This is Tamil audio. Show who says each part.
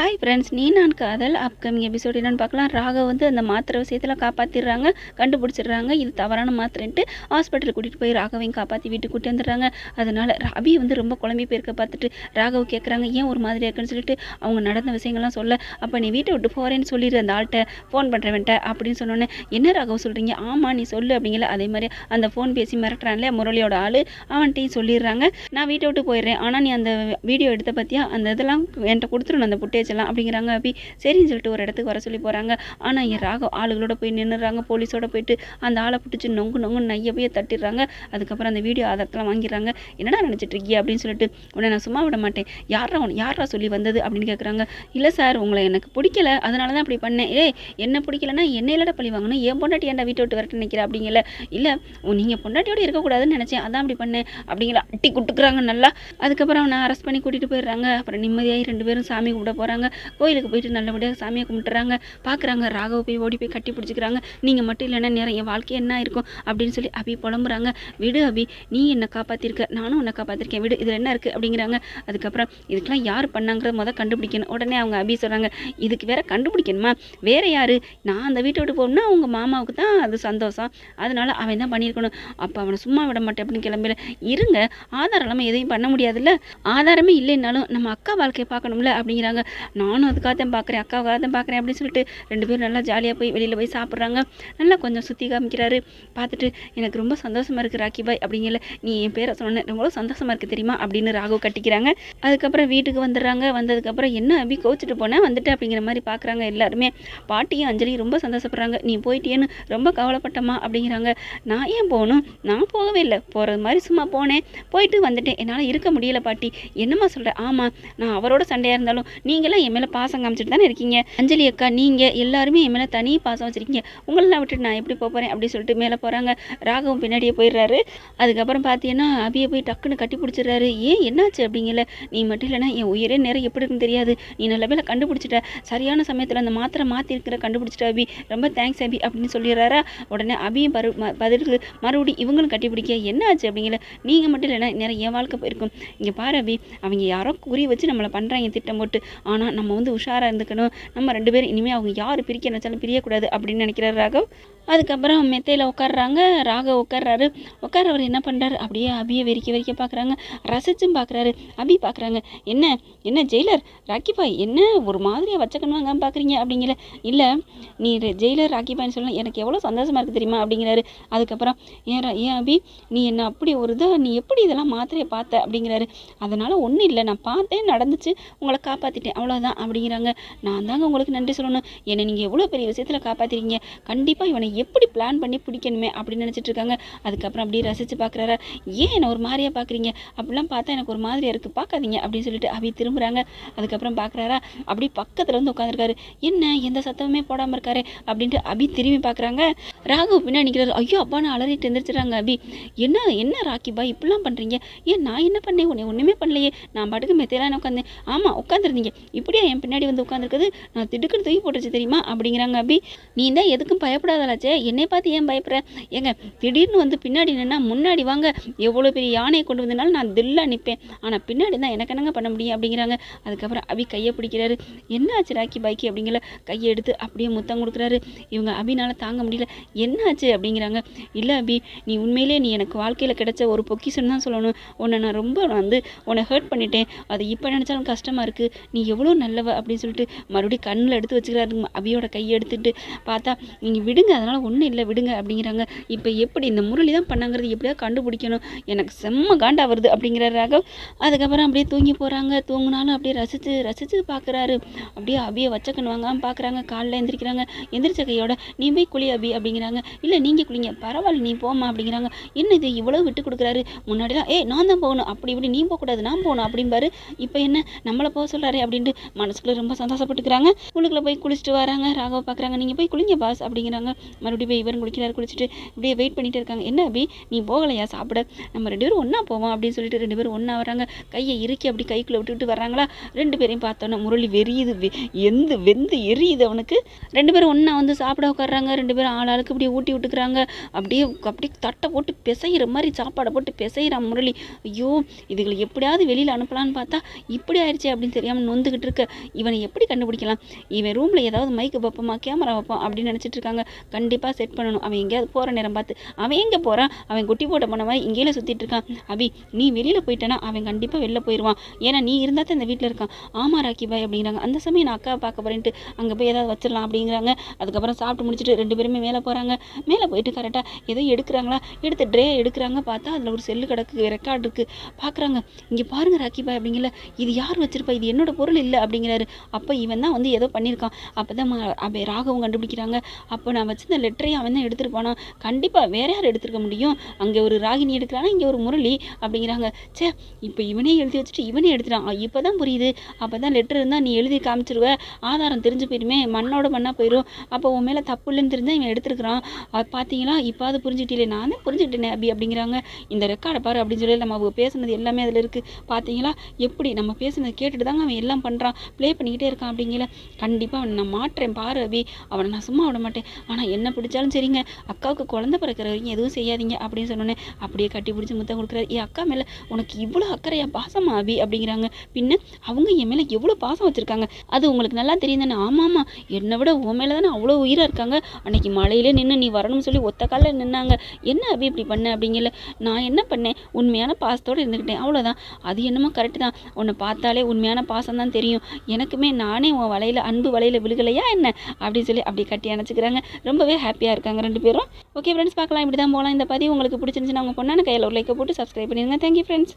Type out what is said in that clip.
Speaker 1: ஹாய் ஃப்ரெண்ட்ஸ் நீ நான் காதல். அப்கமிங் எபிசோட் என்னன்னு பார்க்கலாம். ராகவ் வந்து அந்த மாத்திரை விஷயத்தில் காப்பாற்றிடுறாங்க கண்டுபிடிச்சிடுறாங்க. இது தவறான மாத்திரைன்ட்டு ஹாஸ்பிட்டல் கூட்டிகிட்டு போய் ராகவையும் காப்பாற்றி வீட்டுக்கு கூட்டி வந்துடுறாங்க. அதனால் ரவி வந்து ரொம்ப குழம்பி போயிருக்க பார்த்துட்டு ராகவ் கேட்குறாங்க ஏன் ஒரு மாதிரி இருக்குன்னு சொல்லிட்டு அவங்க நடந்த விஷயங்கள்லாம் சொல்ல. அப்போ நீ வீட்டை விட்டு போகிறேன்னு சொல்லிடு அந்த ஆள்கிட்ட. ஃபோன் பண்ணுறவன்ட்ட அப்படின்னு சொன்னோன்னே என்ன ராகவ் சொல்கிறீங்க ஆமாம் நீ சொல்லு அப்படிங்கல. அதே மாதிரி அந்த ஃபோன் பேசி மிரட்டுறான்ல முரளியோட ஆள். அவன்கிட்டையும் சொல்லிடுறாங்க. நான் வீட்டை விட்டு போயிடுறேன். ஆனால் நீ அந்த வீடியோ எடுத்த பற்றியா அந்த இதெல்லாம் என்கிட்ட கொடுத்துடணும் அந்த புட்டேஜ் எல்லாம் அப்படிங்கிறாங்க. அபி சரின்னு சொல்லிட்டு ஒரு இடத்துக்கு வர சொல்லி போகிறாங்க ஆனால் என் ராகம் ஆளுகளோட போய் நின்றுறாங்க போலீஸோட போயிட்டு அந்த ஆளை பிடிச்சி நொங்கு நொங்கு நைய போய் தட்டிடுறாங்க. அதுக்கப்புறம் அந்த வீடியோ ஆதாரத்தெல்லாம் வாங்கிடுறாங்க. என்னடா நினச்சிட்டு இருக்கிய அப்படின்னு சொல்லிட்டு உன்னை நான் சும்மா விட மாட்டேன். யாரா உன் யாரா சொல்லி வந்தது? அப்படின்னு கேட்குறாங்க இல்லை சார் உங்களை எனக்கு பிடிக்கல. அதனால தான் அப்படி பண்ணேன். ஏ என்ன பிடிக்கலன்னா என்னையிலட பழி வாங்கணும் என் பொண்டாட்டி ஏன்டா வீட்டை விட்டு வரட்டு நினைக்கிற அப்படிங்கல. இல்லை நீங்கள் பொண்டாட்டியோட இருக்கக்கூடாதுன்னு நினச்சேன். அதான் அப்படி பண்ணேன். அப்படிங்கிற அட்டி குட்டுக்குறாங்க நல்லா. அதுக்கப்புறம் அவனை அரெஸ்ட் பண்ணி கூட்டிகிட்டு போயிடுறாங்க. அப்புறம் நிம்மதியாகி ரெண்டு பேரும் சாமி கும்பிட போகிறாங்க கோயிலுக்கு போயிட்டு நல்லபடியாக சாமியை கும்பிட்டுறாங்க. பார்க்குறாங்க ராகவ போய் ஓடி போய் கட்டி பிடிச்சிக்கிறாங்க. நீங்கள் மட்டும் இல்லைன்னா நேரம் என் வாழ்க்கை என்ன இருக்கும் அப்படின்னு சொல்லி அபி புலம்புறாங்க. விடு அபி நீ என்னை காப்பாற்றிருக்க நானும் உன்னை காப்பாற்றிருக்கேன் விடு இதில் என்ன இருக்குது அப்படிங்கிறாங்க. அதுக்கப்புறம் இதுக்கெல்லாம் யார் பண்ணாங்கிறத மொதல் கண்டுபிடிக்கணும். உடனே அவங்க அபி சொல்கிறாங்க இதுக்கு வேற கண்டுபிடிக்கணுமா? வேற யார்? நான் அந்த வீட்டை விட்டு போகணும்னா அவங்க மாமாவுக்கு தான் அது சந்தோஷம். அதனால அவன் தான் பண்ணியிருக்கணும்? அப்போ அவனை சும்மா விட மாட்டேன் அப்படின்னு கிளம்பல இருங்க. ஆதாரம் இல்லாமல் எதையும் பண்ண முடியாதுல்ல? ஆதாரமே இல்லைன்னாலும் நம்ம அக்கா வாழ்க்கையை பார்க்கணும்ல? அப்படிங்கிறாங்க. நானும் அதுக்காக தான் பார்க்குறேன் அக்காவுக்காக தான் பார்க்குறேன் அப்படின்னு சொல்லிட்டு ரெண்டு பேரும் நல்லா ஜாலியாக போய் வெளியில் போய் சாப்பிட்றாங்க. நல்லா கொஞ்சம் சுற்றி காமிக்கிறாரு. பார்த்துட்டு எனக்கு ரொம்ப சந்தோஷமாக இருக்குது ராக்கி பாய் அப்படிங்கல நீ என் பேரை சொன்னேன் ரொம்ப சந்தோஷமாக இருக்குது தெரியுமா அப்படின்னு ராகவ் கட்டிக்கிறாங்க. அதுக்கப்புறம் வீட்டுக்கு வந்துடுறாங்க. வந்ததுக்கப்புறம் என்ன அபி கோச்சிட்டு போனேன் வந்துட்டு அப்படிங்கிற மாதிரி பார்க்குறாங்க எல்லாருமே. பாட்டியும் அஞ்சலியும் ரொம்ப சந்தோஷப்படுறாங்க. நீ போயிட்டியேன்னு ரொம்ப கவலைப்பட்டம்மா அப்படிங்கிறாங்க. நான் ஏன் போகணும்? நான் போகவே இல்லை. போகிறது மாதிரி சும்மா போனேன். போயிட்டு வந்துட்டேன். என்னால் இருக்க முடியல பாட்டி. என்னம்மா சொல்கிறேன் ஆமாம் நான் அவரோட சண்டையாக இருந்தாலும் நீங்கள் நீங்களாம் என் மேலே பாசம் காமிச்சிட்டு தானே இருக்கீங்க? அஞ்சலி அக்கா நீங்கள் எல்லாருமே என் மேலே தனி பாசம் வச்சுருக்கீங்க. உங்களெல்லாம் விட்டுட்டு நான் எப்படி போகிறேன் அப்படின்னு சொல்லிட்டு மேலே போகிறாங்க ராகவும் பின்னாடியே போயிடுறாரு. அதுக்கப்புறம் பார்த்தீங்கன்னா அபியை போய் டக்குன்னு கட்டி பிடிச்சிடுறாரு. ஏன்? என்னாச்சு? அப்படிங்கல. நீ மட்டும் இல்லைன்னா என் உயிரே நேரம் எப்படி இருக்குன்னு தெரியாது. நீ நல்ல வேலை கண்டுபிடிச்சிட்ட. சரியான சமயத்தில் அந்த மாத்திரை மாற்றி இருக்கிற கண்டுபிடிச்சிட்ட அபி. ரொம்ப தேங்க்ஸ் அபி அப்படின்னு சொல்லிடுறாரா. உடனே அபியும் பரு ம- பதிலுக்கு மறுபடியும் இவங்களும் கட்டிப்பிடிக்க என்னாச்சு? என்ன ஆச்சு அப்படிங்கல. நீங்கள் மட்டும் இல்லைன்னா நேரம் என் வாழ்க்கை போயிருக்கும். இங்கே பாரு அபி. அவங்க யாரோ குறி வச்சு நம்மளை பண்ணுறாங்க திட்டம் போட்டு. ஆனால் நம்ம வந்து உஷாராக இருந்துக்கணும். நம்ம ரெண்டு பேரும் இனிமேல் அவங்க யார் பிரிக்க நினச்சாலும் பிரியக்கூடாது அப்படின்னு நினைக்கிறார் ராகவ். அதுக்கப்புறம் மெத்தையில் உட்காடுறாங்க ராகவ் உட்கார்றாரு. உட்காரவர் என்ன பண்ணுறாரு அப்படியே அபியை வெறிக்க வெறிக்க பார்க்குறாங்க ரசிச்சும் பார்க்குறாரு அபி பார்க்குறாங்க என்ன? என்ன ஜெயிலர்? ராக்கி பாய் என்ன ஒரு மாதிரியாக வச்சக்கணுவாங்க பார்க்குறீங்க அப்படிங்கிற இல்லை நீ ஜெயிலர் ராக்கி பாய்னு சொல்லலாம் எனக்கு எவ்வளோ சந்தோஷமாக இருக்குது தெரியுமா அப்படிங்கிறாரு. அதுக்கப்புறம் ஏன் ரா- ஏன் அபி? நீ என்ன அப்படி ஒரு இதாக நீ எப்படி இதெல்லாம் மாத்திரையை பார்த்த அப்படிங்கிறாரு. அதனால் ஒன்றும் இல்லை. நான் பார்த்தேன் நடந்துச்சு. உங்களை காப்பாற்றிட்டேன் அவ்வளோதான் அப்படிங்கிறாங்க. நான் தாங்க உங்களுக்கு நன்றி சொல்லணும். என்னை நீங்கள் எவ்வளோ பெரிய விஷயத்தில் காப்பாற்றிருக்கீங்க கண்டிப்பாக இவனை எப்படி பிளான் பண்ணி பிடிக்கணுமே அப்படின்னு நினச்சிட்டு இருக்காங்க அதுக்கப்புறம் அப்படியே ரசித்து பார்க்குறாரா ஏன் என்னை ஒரு மாதிரியாக பார்க்குறீங்க அப்படிலாம் பார்த்தா எனக்கு ஒரு மாதிரியாக இருக்குது பார்க்காதீங்க அப்படின்னு சொல்லிட்டு அபி திரும்புகிறாங்க அதுக்கப்புறம் பார்க்குறாரா அப்படி பக்கத்தில் வந்து உட்காந்துருக்காரு என்ன எந்த சத்தமுமே போடாமல் இருக்காரு அப்படின்ட்டு அபி திரும்பி பார்க்குறாங்க ராகு பின்னாடி நிற்கிறாரு ஐயோ அப்பா நான் அலறிட்டு எழுந்திரிச்சிட்றாங்க அபி. என்ன என்ன ராக்கி பாய் இப்படிலாம் பண்ணுறீங்க ஏன் நான் என்ன பண்ணேன்? உன்னை ஒன்றுமே பண்ணலையே. நான் பாட்டுக்கு மெத்தையெல்லாம் உட்காந்தேன். ஆமாம் உட்காந்துருந்தீங்க இப்படியா என் பின்னாடி வந்து உட்காந்துருக்குது நான் திடுக்குன்னு தூக்கி போட்டுச்சு தெரியுமா? அப்படிங்கிறாங்க அபி. நீ தான் எதுக்கும் பயப்படாதலாச்சே என்னை பார்த்து ஏன் பயப்படுற ஏங்க திடீர்னு வந்து பின்னாடி நின்னா முன்னாடி வாங்க எவ்வளோ பெரிய யானையை கொண்டு வந்தனாலும் நான் தில்லாக நிற்பேன் ஆனால் பின்னாடி தான் எனக்கு என்னங்க பண்ண முடியும் அப்படிங்கிறாங்க. அதுக்கப்புறம் அபி கையை பிடிக்கிறாரு. என்ன ஆச்சு ராக்கி பாக்கி? அப்படிங்கிற கையை எடுத்து அப்படியே முத்தம் கொடுக்குறாரு. இவங்க அபினால் தாங்க முடியல. என்ன ஆச்சு அப்படிங்கிறாங்க. இல்லை அபி நீ உண்மையிலே நீ எனக்கு வாழ்க்கையில் கிடைச்ச ஒரு பொக்கிஷன் தான் சொல்லணும். உன்னை நான் ரொம்ப வந்து உன்னை ஹர்ட் பண்ணிட்டேன். அது இப்போ நினச்சாலும் கஷ்டமாக இருக்குது நீ எவ்வளோ நல்லவ? அப்படின்னு சொல்லிட்டு மறுபடியும் கண்ணில் எடுத்து வச்சுக்கிறாரு. அபியோட கையை எடுத்துட்டு பார்த்தா நீங்கள் விடுங்க அதனால் ஒன்றும் இல்லை விடுங்க அப்படிங்கிறாங்க. இப்போ எப்படி இந்த முரளி தான் பண்ணாங்கிறது எப்படியா கண்டுபிடிக்கணும். எனக்கு செம்ம காண்டா வருது அப்படிங்கிற ராகவ். அதுக்கப்புறம் அப்படியே தூங்கி போகிறாங்க தூங்கினாலும் அப்படியே ரசித்து ரசித்து பார்க்குறாரு அப்படியே அபியை வச்சக்கன்னு வாங்காமல் பார்க்குறாங்க காலைல எந்திரிக்கிறாங்க. எந்திரிச்ச கையோட நீ போய் குளி அபி அப்படிங்கிறாங்க. இல்லை நீங்கள் குளிங்க. பரவாயில்ல நீ போமா அப்படிங்கிறாங்க. என்ன இது? இவ்வளோ விட்டு கொடுக்குறாரு. முன்னாடிலாம் ஏய் நான் தான் போகணும். அப்படி இப்படி நீ போகக்கூடாது. நான் போகணும் அப்படிம்பாரு. இப்போ என்ன? நம்மளை போக சொல்கிறாரே அப்படின்ட்டு மனசுக்குள்ளே ரொம்ப சந்தோஷப்பட்டுக்கிறாங்க. உள்ளுக்குள்ளே போய் குளிச்சுட்டு வராங்க. ராகவ பார்க்குறாங்க நீங்கள் போய் குளிங்க பாஸ் அப்படிங்கிறாங்க. மறுபடியும் போய் இவரும் குளிக்கிறார் குளிச்சுட்டு இப்படியே வெயிட் பண்ணிகிட்டே இருக்காங்க. என்ன அபி? நீ போகலையா? சாப்பிட. நம்ம ரெண்டு பேரும் ஒன்றா போவோம் அப்படின்னு சொல்லிட்டு ரெண்டு பேரும் ஒன்றா வராங்க கையை இறுக்கி அப்படி கைக்குள்ளே விட்டுட்டு வர்றாங்களா? ரெண்டு பேரையும் பார்த்தோன்னே முரளி வெறியுது. வெ- எந்து வெந்து எரியுது அவனுக்கு. ரெண்டு பேரும் ஒன்றா வந்து சாப்பிட உட்காடுறாங்க ரெண்டு பேரும் ஆள் ஆளுக்கு இப்படியே ஊட்டி விட்டுக்கிறாங்க. அப்படியே அப்படியே தட்டை போட்டு பிசைகிற மாதிரி சாப்பாடை போட்டு பிசைகிறான் முரளி. ஐயோ இதுகளை எப்படியாவது வெளியில் அனுப்பலான்னு பார்த்தா இப்படி ஆயிடுச்சு அப்படின்னு தெரியாமல் நொந்துக்கிட்டு இருக்க. இவனை எப்படி கண்டுபிடிக்கலாம்? இவன் ரூமில் ஏதாவது மைக்கு வைப்போமா? கேமரா வைப்போம் அப்படின்னு நினச்சிட்டு இருக்காங்க. கண்டு கண்டிப்பாக செட் பண்ணணும். அவன் எங்கேயாவது போகிற நேரம் பார்த்து அவன் எங்கே போகிறான் அவன் குட்டி போட்ட போன மாதிரி இங்கேயே சுற்றிட்டு இருக்கான். அபி நீ வெளியில் போயிட்டேன்னா அவன் கண்டிப்பாக வெளில போயிடுவான் ஏன்னா நீ இருந்தால் தான் இந்த வீட்டில் இருக்கான். ஆமா ராக்கி பாய் அப்படிங்கிறாங்க. அந்த சமயம் நான் அக்காவை பார்க்க போகிறேன்ட்டு அங்கே போய் ஏதாவது வச்சிடலாம் அப்படிங்கிறாங்க. அதுக்கப்புறம் சாப்பிட்டு முடிச்சுட்டு ரெண்டு பேருமே மேலே போகிறாங்க மேலே போயிட்டு கரெக்டாக ஏதோ எடுக்கிறாங்களா? எடுத்து ட்ரே எடுக்கிறாங்க. பார்த்தா அதில் ஒரு செல்லு கிடக்கு ரெக்கார்டு இருக்குது பார்க்குறாங்க. இங்கே பாருங்க ராக்கி பாய் அப்படிங்கல. இது யார் வச்சிருப்பா? இது என்னோட பொருள் இல்லை அப்படிங்கிறாரு. அப்போ இவன் தான் வந்து ஏதோ பண்ணியிருக்கான். அப்போ தான் அப்போ ராகவும் கண்டுபிடிக்கிறாங்க. அப்போ நான் வச்சிருந்த லெட்டரையும் அவன் தான் எடுத்துகிட்டு போனான். கண்டிப்பாக வேற யார் எடுத்திருக்க முடியும்? அங்கே ஒரு ராகினி எடுக்கிறானா இங்கே ஒரு முரளி அப்படிங்கிறாங்க. ச்சே இப்போ இவனே எழுதி வச்சுட்டு இவனே எடுத்துட்டான். இப்போ தான் புரியுது. அப்போ தான் லெட்டர் இருந்தால் நீ எழுதி காமிச்சிருவ. ஆதாரம் தெரிஞ்சு போயிருமே மண்ணோட மண்ணாக போயிடும் அப்போ உன் மேலே தப்பு இல்லைன்னு தெரிஞ்சால் இவன் எடுத்துருக்கிறான். அது பார்த்தீங்களா இப்போது புரிஞ்சுக்கிட்டே நான் தான் புரிஞ்சுக்கிட்டேனே அபி அப்படிங்கிறாங்க. இந்த ரெக்கார்டை பாரு அப்படின்னு சொல்லி நம்ம அவங்க பேசுனது எல்லாமே அதில் இருக்குது பார்த்தீங்களா எப்படி நம்ம பேசுனதை கேட்டுட்டு தாங்க அவன் எல்லாம் பண்ணுறான் ப்ளே பண்ணிக்கிட்டே இருக்கான் அப்படிங்கிற கண்டிப்பாக அவனை நான் மாட்டுறேன் பாரு அபி. அவனை நான் சும்மா விட மாட்டேன். ஆனால் என்ன பிடிச்சாலும் சரிங்க. அக்காவுக்கு குழந்தை பிறக்கிற வரைக்கும் எதுவும் செய்யாதீங்க அப்படின்னு சொன்னோன்னே அப்படியே கட்டி பிடிச்சி முத்தம் கொடுக்குறாரு. என் அக்கா மேலே உனக்கு இவ்வளோ அக்கறையா பாசமா அபி? அப்படிங்கிறாங்க. பின்ன அவங்க என் மேலே எவ்வளோ பாசம் வச்சுருக்காங்க? அது உங்களுக்கு நல்லா தெரியும் தானே ஆமாம்மா. என்னை விட உன் மேலே தானே அவ்வளோ உயிராக இருக்காங்க? அன்னைக்கு மழையிலே நின்று நீ வரணும்னு சொல்லி ஒத்த காலில் நின்னாங்க. என்ன அபி இப்படி பண்ண? அப்படிங்கல. நான் என்ன பண்ணேன்? உண்மையான பாசத்தோடு இருந்துக்கிட்டேன் அவ்வளோதான் அது என்னமோ கரெக்டு தான். உன்னை பார்த்தாலே உண்மையான பாசம் தான் தெரியும். எனக்குமே நானே உன் வலையில் அன்பு வலையில் விழுகலையா என்ன? அப்படின்னு சொல்லி அப்படி கட்டி அணைச்சிக்கிறாங்க. ரொம்பவே ஹாப்பியாக இருக்காங்க ரெண்டு பேரும். ஓகே ஃப்ரெண்ட்ஸ் பார்க்கலாம். இப்படி தான் போகலாம். இந்த பதிவு உங்களுக்கு பிடிச்சிருந்துச்சுன்னா உங்கள் பொண்ணான கையில் ஒரு லைக்கை போட்டு சப்ஸ்கிரைப் பண்ணிடுங்க. Thank you friends